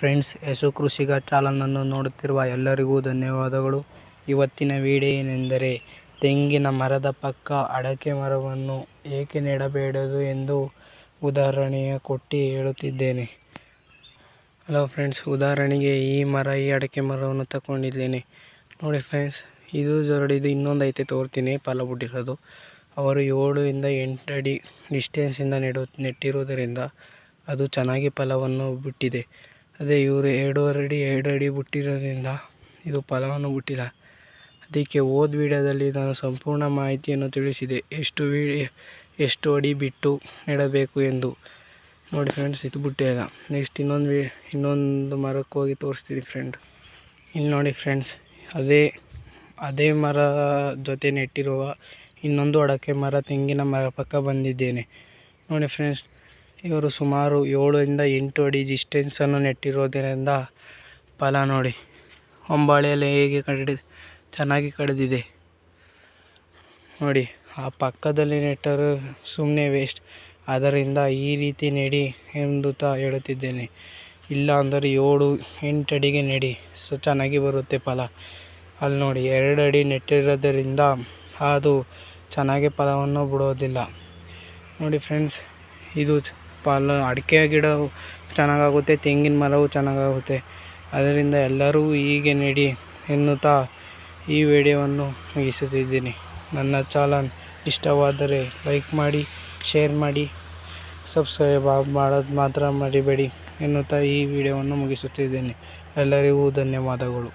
Friends Yashu ಕೃಷಿಗ ಚಾನಲನ್ನು ನೋಡುತ್ತಿರುವ ಎಲ್ಲರಿಗೂ ಧನ್ಯವಾದಗಳು. ಇವತ್ತಿನ ವಿಡಿಯೋ ಏನೆಂದರೆ, ತೆಂಗಿನ ಮರದ ಪಕ್ಕ ಅಡಕೆ ಮರವನ್ನು ಏಕೆ ನೆಡಬೇಡದು ಎಂದು ಉದಾಹರಣೆಯ ಕೊಟ್ಟು ಹೇಳುತ್ತಿದ್ದೇನೆ. ಹಲೋ ಫ್ರೆಂಡ್ಸ್, ಉದಾಹರಣೆಗೆ ಈ ಮರ, ಈ ಅಡಕೆ ಮರವನ್ನು ತಗೊಂಡಿದ್ದೇನೆ ನೋಡಿ ಫ್ರೆಂಡ್ಸ್, ಇದು ಜೊರಡಿದು ಇನ್ನೊಂದು ಐತೆ ತೋರ್ತೀನಿ, ಫಲ ಬಿಟ್ಟಿರೋದು. ಅವರು ಏಳು ಇಂದ ಎಂಟು ಅಡಿ ಡಿಸ್ಟೆನ್ಸಿಂದ ನೆಡು, ನೆಟ್ಟಿರುವುದರಿಂದ ಅದು ಚೆನ್ನಾಗಿ ಫಲವನ್ನು ಬಿಟ್ಟಿದೆ. ಅದೇ ಇವರು ಎರಡೂವರೆ ಅಡಿ ಎರಡು ಅಡಿ ಬಿಟ್ಟಿರೋದ್ರಿಂದ ಇದು ಫಲವನ್ನು ಬಿಟ್ಟಿಲ್ಲ. ಅದಕ್ಕೆ ಹೋದ ವೀಡಿಯೋದಲ್ಲಿ ನಾನು ಸಂಪೂರ್ಣ ಮಾಹಿತಿಯನ್ನು ತಿಳಿಸಿದೆ. ಎಷ್ಟು ವಿ ಎಷ್ಟು ಅಡಿ ಬಿಟ್ಟು ನೆಡಬೇಕು ಎಂದು. ನೋಡಿ ಫ್ರೆಂಡ್ಸ್ ಇದು ಬಿಟ್ಟಿಲ್ಲ ನೆಕ್ಸ್ಟ್ ಇನ್ನೊಂದು ವಿ, ಇನ್ನೊಂದು ಮರಕ್ಕೆ ಹೋಗಿ ತೋರಿಸ್ತೀನಿ ಫ್ರೆಂಡ್ ಇಲ್ಲಿ ನೋಡಿ ಫ್ರೆಂಡ್ಸ್ ಅದೇ ಅದೇ ಮರ ಜೊತೆ ನೆಟ್ಟಿರುವ ಇನ್ನೊಂದು ಅಡಕೆ ಮರ ತೆಂಗಿನ ಮರ ಪಕ್ಕ ಬಂದಿದ್ದೇನೆ. ನೋಡಿ ಫ್ರೆಂಡ್ಸ್ ಇವರು ಸುಮಾರು ಏಳರಿಂದ ಎಂಟು ಅಡಿ ಡಿಸ್ಟೆನ್ಸನ್ನು ನೆಟ್ಟಿರೋದರಿಂದ ಫಲ ನೋಡಿ. ಹೊಂಬಾಳೆಯಲ್ಲಿ ಹೇಗೆ ಕಡಿದ, ಚೆನ್ನಾಗಿ ಕಡಿದಿದೆ. ನೋಡಿ, ಆ ಪಕ್ಕದಲ್ಲಿ ನೆಟ್ಟರು ಸುಮ್ಮನೆ ವೇಸ್ಟ್ ಅದರಿಂದ ಈ ರೀತಿ ನೆಡಿ ಎಂದು ತ ಹೇಳುತ್ತಿದ್ದೇನೆ. ಇಲ್ಲ ಅಂದರೆ ಏಳು, ಎಂಟು ಅಡಿಗೆ ನೆಡಿ. ಸೊ, ಚೆನ್ನಾಗಿ ಬರುತ್ತೆ ಫಲ. ಅಲ್ಲಿ ನೋಡಿ, ಎರಡು ಅಡಿ ನೆಟ್ಟಿರೋದರಿಂದ ಅದು ಚೆನ್ನಾಗಿ ಫಲವನ್ನು ಬಿಡೋದಿಲ್ಲ. ನೋಡಿ ಫ್ರೆಂಡ್ಸ್ ಇದು ಫಲ ಅಡಿಕೆ ಗಿಡ ಚೆನ್ನಾಗಾಗುತ್ತೆ, ತೆಂಗಿನ ಮರವು ಚೆನ್ನಾಗಾಗುತ್ತೆ. ಅದರಿಂದ ಎಲ್ಲರೂ ಹೀಗೆ ನೆಡಿ ಎನ್ನುತ್ತಾ ಈ ವಿಡಿಯೋವನ್ನು ಮುಗಿಸುತ್ತಿದ್ದೀನಿ. ನನ್ನ ಚಾಲನ್ ಇಷ್ಟವಾದರೆ ಲೈಕ್ ಮಾಡಿ, ಶೇರ್ ಮಾಡಿ, ಸಬ್ಸ್ಕ್ರೈಬ್ ಮಾಡೋದು ಮಾತ್ರ ಮರಿಬೇಡಿ ಎನ್ನುತ್ತಾ ಈ ವಿಡಿಯೋವನ್ನು ಮುಗಿಸುತ್ತಿದ್ದೇನೆ. ಎಲ್ಲರಿಗೂ ಧನ್ಯವಾದಗಳು.